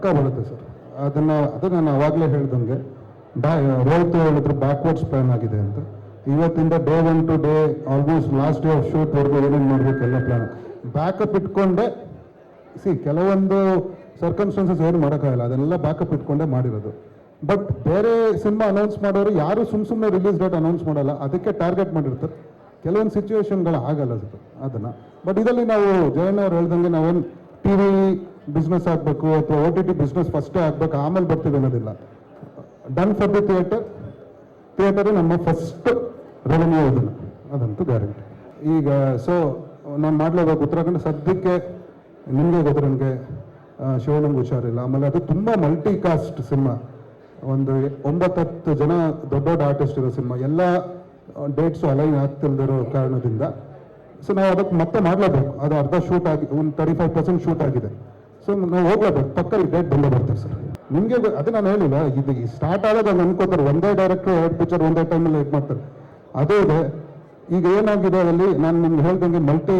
ಪಕ್ಕ ಬರುತ್ತೆ ಸರ್. ಅದನ್ನ ಅದು ನಾನು ಆವಾಗಲೇ ಹೇಳ್ದಂಗೆ ಬ್ಯಾ ರೋಹಿತ್ ಹೇಳಿದ್ರು ಬ್ಯಾಕ್ವರ್ಡ್ಸ್ ಪ್ಲಾನ್ ಆಗಿದೆ ಅಂತ. ಇವತ್ತಿಂದ day one to day almost last day of ಶೂಟ್ವರೆಗೂ ಏನೇನು ಮಾಡಬೇಕು ಎಲ್ಲ ಪ್ಲಾನ್ ಬ್ಯಾಕಪ್ ಇಟ್ಕೊಂಡೆ ಸಿ ಕೆಲವೊಂದು ಸರ್ಕಮ್ಸ್ಟೆನ್ಸಸ್ ಏನು ಮಾಡೋಕ್ಕಾಗಲ್ಲ. ಅದನ್ನೆಲ್ಲ ಬ್ಯಾಕಪ್ ಇಟ್ಕೊಂಡೆ ಮಾಡಿರೋದು. ಬಟ್ ಬೇರೆ ಸಿನಿಮಾ ಅನೌನ್ಸ್ ಮಾಡೋರು ಯಾರು ಸುಮ್ಮ ಸುಮ್ಮನೆ ರಿಲೀಸ್ ಡೇಟ್ ಅನೌನ್ಸ್ ಮಾಡಲ್ಲ. ಅದಕ್ಕೆ ಟಾರ್ಗೆಟ್ ಮಾಡಿರ್ತಾರೆ. ಕೆಲವೊಂದು ಸಿಚುವೇಶನ್ಗಳು ಆಗಲ್ಲ ಸರ್ ಅದನ್ನು. ಬಟ್ ಇದರಲ್ಲಿ ನಾವು, ಜಯಣ್ಣ ಅವ್ರು ಹೇಳ್ದಂಗೆ ನಾವೇನು ಟಿ ವಿ ಬಿಸ್ನೆಸ್ ಆಗಬೇಕು ಅಥವಾ ಓ ಟಿ ಟಿ ಬಿಸ್ನೆಸ್ ಫಸ್ಟೇ ಆಗಬೇಕು, ಆಮೇಲೆ ಬರ್ತೀವಿ ಅನ್ನೋದಿಲ್ಲ. Done for the theatre theatre ನಮ್ಮ ಫಸ್ಟ್ ರೆವೆನ್ಯೂ ಇದನ್ನು ಅದಂತೂ ಗ್ಯಾರಂಟಿ ಈಗ ಸೊ ನಾನು ಮಾಡಲೇಬೇಕು. ಉತ್ತರಾಖಂಡ ಸದ್ಯಕ್ಕೆ ನಿಮಗೆ ಗೊತ್ತು ನನಗೆ ಶಿವನಂಗೆ ಹುಷಾರಿಲ್ಲ. ಆಮೇಲೆ ಅದು ತುಂಬ ಮಲ್ಟಿ ಕಾಸ್ಟ್ ಸಿನಿಮಾ. ಒಂದು ಒಂಬತ್ತತ್ತು ಜನ ದೊಡ್ಡ ದೊಡ್ಡ ಆರ್ಟಿಸ್ಟ್ ಇರೋ ಸಿನಿಮಾ. ಎಲ್ಲ ಡೇಟ್ಸು ಅಲೈನ್ ಆಗ್ತಿಲ್ದಿರೋ ಕಾರಣದಿಂದ. ಸೊ ನಾವು ಅದಕ್ಕೆ ಮತ್ತೆ ಮಾಡಲೇಬೇಕು. ಅದು ಅರ್ಧ ಶೂಟ್ ಆಗಿ, ಒಂದು ತರ್ಟಿ ಫೈವ್ ಪರ್ಸೆಂಟ್ ಶೂಟ್ ಆಗಿದೆ. ಸೊ ನಾವು ಹೋಗ್ಲೇಬೇಕು ಪಕ್ಕ ಡೇಟ್ ಬಂದೇ ಬರ್ತಾರೆ ಸರ್ ನಿಮಗೆ ಅದೇ ನಾನು ಹೇಳಿಲ್ಲ ಇದು ಸ್ಟಾರ್ಟ್ ಆದಾಗ ಅನ್ಕೋತಾರೆ ಒಂದೇ ಡೈರೆಕ್ಟರ್ ಎರಡು ಪಿಕ್ಚರ್ ಒಂದೇ ಟೈಮಲ್ಲಿ ಇದು ಮಾಡ್ತಾರೆ. ಅದೇ ಇದೆ. ಈಗ ಏನಾಗಿದೆ ಅಲ್ಲಿ ನಾನು ನಿಮ್ಗೆ ಹೇಳ್ದಂಗೆ ಮಲ್ಟಿ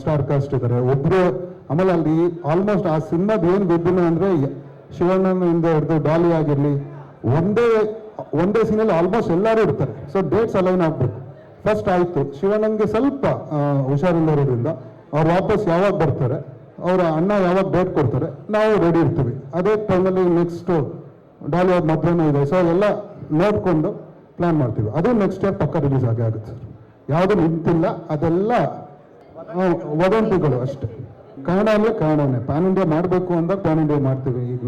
ಸ್ಟಾರ್ ಕಾಸ್ಟ್ ಇದ್ದಾರೆ ಒಬ್ರು ಆಮೇಲೆ ಅಲ್ಲಿ ಆಲ್ಮೋಸ್ಟ್ ಆ ಸಿನಿಮಾದ ಏನು ವಿಭಿನ್ನ ಶಿವಣ್ಣನ ಹಿಂದೆ ಹಿಡಿದು ಡಾಲಿ ಆಗಿರಲಿ ಒಂದೇ ಒಂದೇ ಸೀನಲ್ಲಿ ಆಲ್ಮೋಸ್ಟ್ ಎಲ್ಲರೂ ಇರ್ತಾರೆ. ಸೊ ಡೇಟ್ಸ್ ಅಲೈನ್ ಆಗ್ಬೇಕು. ಫಸ್ಟ್ ಆಯ್ತು. ಶಿವಣ್ಣಂಗೆ ಸ್ವಲ್ಪ ಆ, ಹುಷಾರಿಲ್ಲ ಇರೋದ್ರಿಂದ ಅವ್ರು ವಾಪಸ್ ಯಾವಾಗ ಬರ್ತಾರೆ? ಅವರ ಅಣ್ಣ ಯಾವಾಗ ಡೇಟ್ ಕೊಡ್ತಾರೆ, ನಾವು ರೆಡಿ ಇರ್ತೀವಿ. ಅದೇ ಟೈಮಲ್ಲಿ ನೆಕ್ಸ್ಟ್ ಡಾಲಿ ಅವ್ರ ಇದೆ. ಸೊ ಎಲ್ಲ ನೋಡಿಕೊಂಡು ಪ್ಲ್ಯಾನ್ ಮಾಡ್ತೀವಿ. ಅದು ನೆಕ್ಸ್ಟ್ ಇಯರ್ ಪಕ್ಕ ರಿಲೀಸ್ ಆಗೇ ಆಗುತ್ತೆ. ಸರ್ ಯಾವುದು ನಿಂತಿಲ್ಲ, ಅದೆಲ್ಲ ವದಂತಿಗಳು ಅಷ್ಟೇ. ಕನ್ನಡ ಅಂದರೆ ಕನ್ನಡನೇ ಪ್ಯಾನ್ ಇಂಡಿಯಾ ಮಾಡಬೇಕು ಅಂದಾಗ ಪ್ಯಾನ್ ಇಂಡಿಯಾ ಮಾಡ್ತೀವಿ. ಈಗ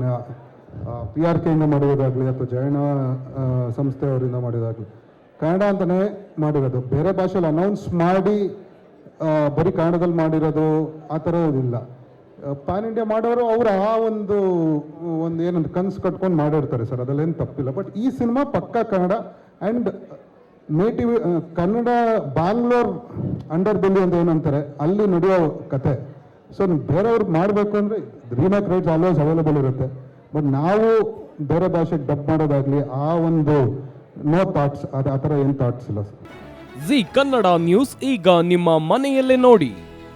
ಪಿ ಆರ್ ಕೆಯಿಂದ ಮಾಡೋದಾಗಲಿ ಅಥವಾ ಜೈನ ಸಂಸ್ಥೆಯವರಿಂದ ಮಾಡೋದಾಗಲಿ ಕನ್ನಡ ಅಂತಲೇ ಮಾಡಿರೋದು. ಬೇರೆ ಭಾಷೆಯಲ್ಲಿ ಅನೌನ್ಸ್ ಮಾಡಿ ಬರೀ ಕನ್ನಡದಲ್ಲಿ ಮಾಡಿರೋದು ಆ ಥರ ಇದಿಲ್ಲ ಪ್ಯಾನ್ ಇಂಡಿಯಾ ಮಾಡೋರು ಅವ್ರು ಆ ಒಂದು ಒಂದು ಏನಂತ ಕನ್ಸು ಕಟ್ಕೊಂಡು ಮಾಡಿರ್ತಾರೆ ಸರ್. ಅದಲ್ಲೇನು ತಪ್ಪಿಲ್ಲ. ಬಟ್ ಈ ಸಿನಿಮಾ ಪಕ್ಕಾ Kannada and native Kannada Bangalore under belly ಅಂತ ಏನಂತಾರೆ, ಅಲ್ಲಿ ನಡೆಯೋ ಕತೆ. ಸೊ ಬೇರೆಯವ್ರಿಗೆ ಮಾಡಬೇಕು ಅಂದರೆ ರೀಮೇಕ್ ರೈಟ್ಸ್ ಆಲ್ವೇಸ್ ಅವೈಲೇಬಲ್ ಇರುತ್ತೆ. ಬಟ್ ನಾವು ಬೇರೆ ಭಾಷೆಗೆ ಡಬ್ ಮಾಡೋದಾಗಲಿ, ಆ ಒಂದು ನೋ ಥಾಟ್ಸ್ ಅದು ಆ ಥರ ಏನು ಥಾಟ್ಸ್ ಇಲ್ಲ ಸರ್. ಜಿ ಕನ್ನಡ ನ್ಯೂಸ್ ಈಗ ನಿಮ್ಮ ಮನೆಯಲ್ಲೇ ನೋಡಿ.